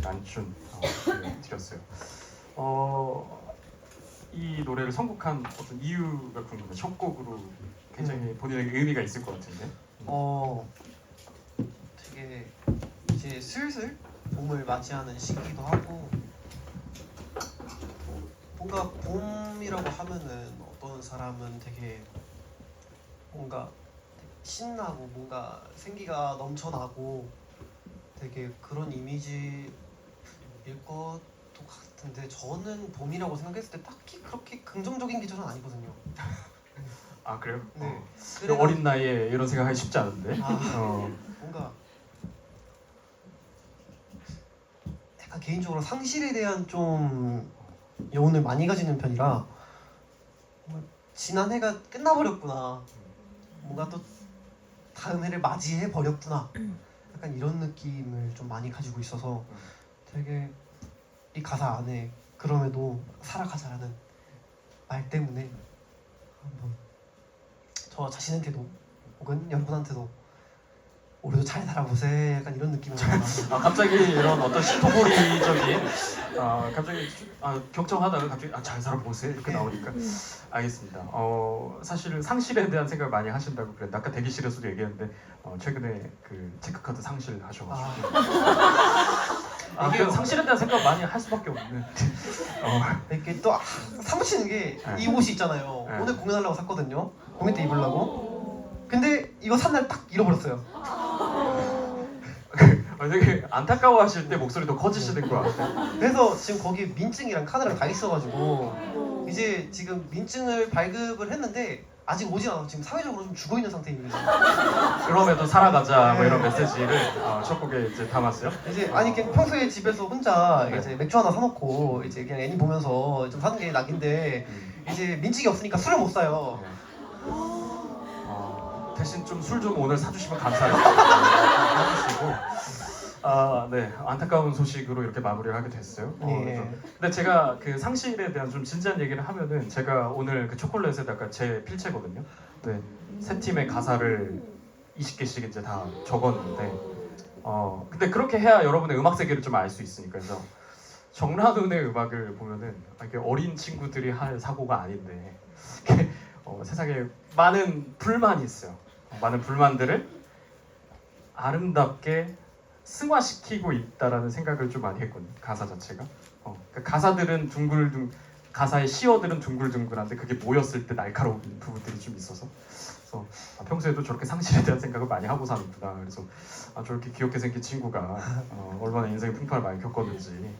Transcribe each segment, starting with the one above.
난춘 어, 네, 드렸어요. 어, 이 노래를 선곡한 어떤 이유가 궁금해요. 첫 곡으로 굉장히 본인에게 의미가 있을 것 같은데. 어 되게 이제 슬슬 봄을 맞이하는 시기이기도 하고 뭔가 봄이라고 하면은 어떤 사람은 되게 뭔가 신나고 뭔가 생기가 넘쳐나고 되게 그런 이미지일 것도 같은데 저는 봄이라고 생각했을 때 딱히 그렇게 긍정적인 게 저는 아니거든요. 아 그래요? 네. 어. 그래서- 어린 나이에 이런 생각하기 쉽지 않은데. 아. 어, 뭔가 약간 개인적으로 상실에 대한 좀 여운을 많이 가지는 편이라 뭔가 지난 해가 끝나버렸구나 뭔가 또 다음 해를 맞이해 버렸구나 약간 이런 느낌을 좀 많이 가지고 있어서 되게 이 가사 안에 그럼에도 살아가자라는 말 때문에 한번 저 자신한테도 혹은 여러분한테도 올해도 잘 살아보세 약간 이런 느낌으로 아 갑자기 이런 어떤 시토보리적인 아 갑자기 아 경청하다가 갑자기 아, 잘 살아보세요 이렇게 네. 나오니까 알겠습니다. 어 사실은 상실에 대한 생각 많이 하신다고 그랬는데 아까 대기실에서도 얘기했는데 어, 최근에 그 체크카드 상실 하셔가지고 아. 그 상실에 대한 생각 많이 할 수밖에 없는. 어, 이렇게 또 아, 사무치는 게 이 네. 옷이 있잖아요 네. 오늘 공연하려고 샀거든요 공연 때 입으려고 근데 이거 산 날 딱 잃어버렸어요 아, 되게 안타까워하실 때 목소리도 커지시는 것 같아요. 그래서 지금 거기 민증이랑 카드랑 다 있어가지고 이제 지금 민증을 발급을 했는데 아직 오지 않아서 지금 사회적으로 좀 죽어 있는 상태입니다. 그럼에도 살아가자 뭐 네. 이런 메시지를 어, 첫 곡에 이제 담았어요. 이제 아니 그냥 평소에 집에서 혼자 이제 맥주 하나 사놓고 이제 그냥 애니 보면서 좀 사는 게 낙인데 음. 이제 민증이 없으니까 술을 못 사요. 네. 어, 대신 좀 술 좀 오늘 사주시면 감사하겠습니다. 해주시고 아, 네 안타까운 소식으로 이렇게 마무리를 하게 됐어요. 어, 그래서 예. 근데 제가 그 상실에 대한 좀 진지한 얘기를 하면은 제가 오늘 그 초콜릿에다가 제 필체거든요. 네, 세 팀의 가사를 20개씩 이제 다 적었는데 어 근데 그렇게 해야 여러분의 음악 세계를 좀 알 수 있으니까 그래서 정란훈의 음악을 보면은 아, 이게 어린 친구들이 할 사고가 아닌데 이렇게 어, 세상에 많은 불만이 있어요. 어, 많은 불만들을 아름답게 승화시키고 있다라는 생각을 좀 많이 했거든요. 가사 자체가. 어, 그러니까 가사들은 둥글둥 가사의 시어들은 둥글둥글한데 그게 모였을 때 날카로운 부분들이 좀 있어서 그래서 아, 평소에도 저렇게 상실에 대한 생각을 많이 하고 사는구나 그래서 아, 저렇게 귀엽게 생긴 친구가 어, 얼마나 인생 풍파를 많이 겪었는지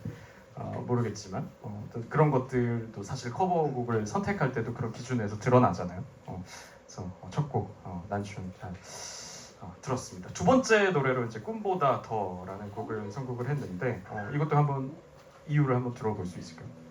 어, 모르겠지만 어, 또 그런 것들도 사실 커버곡을 선택할 때도 그런 기준에서 드러나잖아요 어, 그래서 어, 첫곡 어, 난춘 잘 어, 들었습니다 두 번째 노래로 이제 꿈보다 더라는 곡을 선곡을 했는데 어, 이것도 한번 이유를 한번 들어볼 수 있을까요?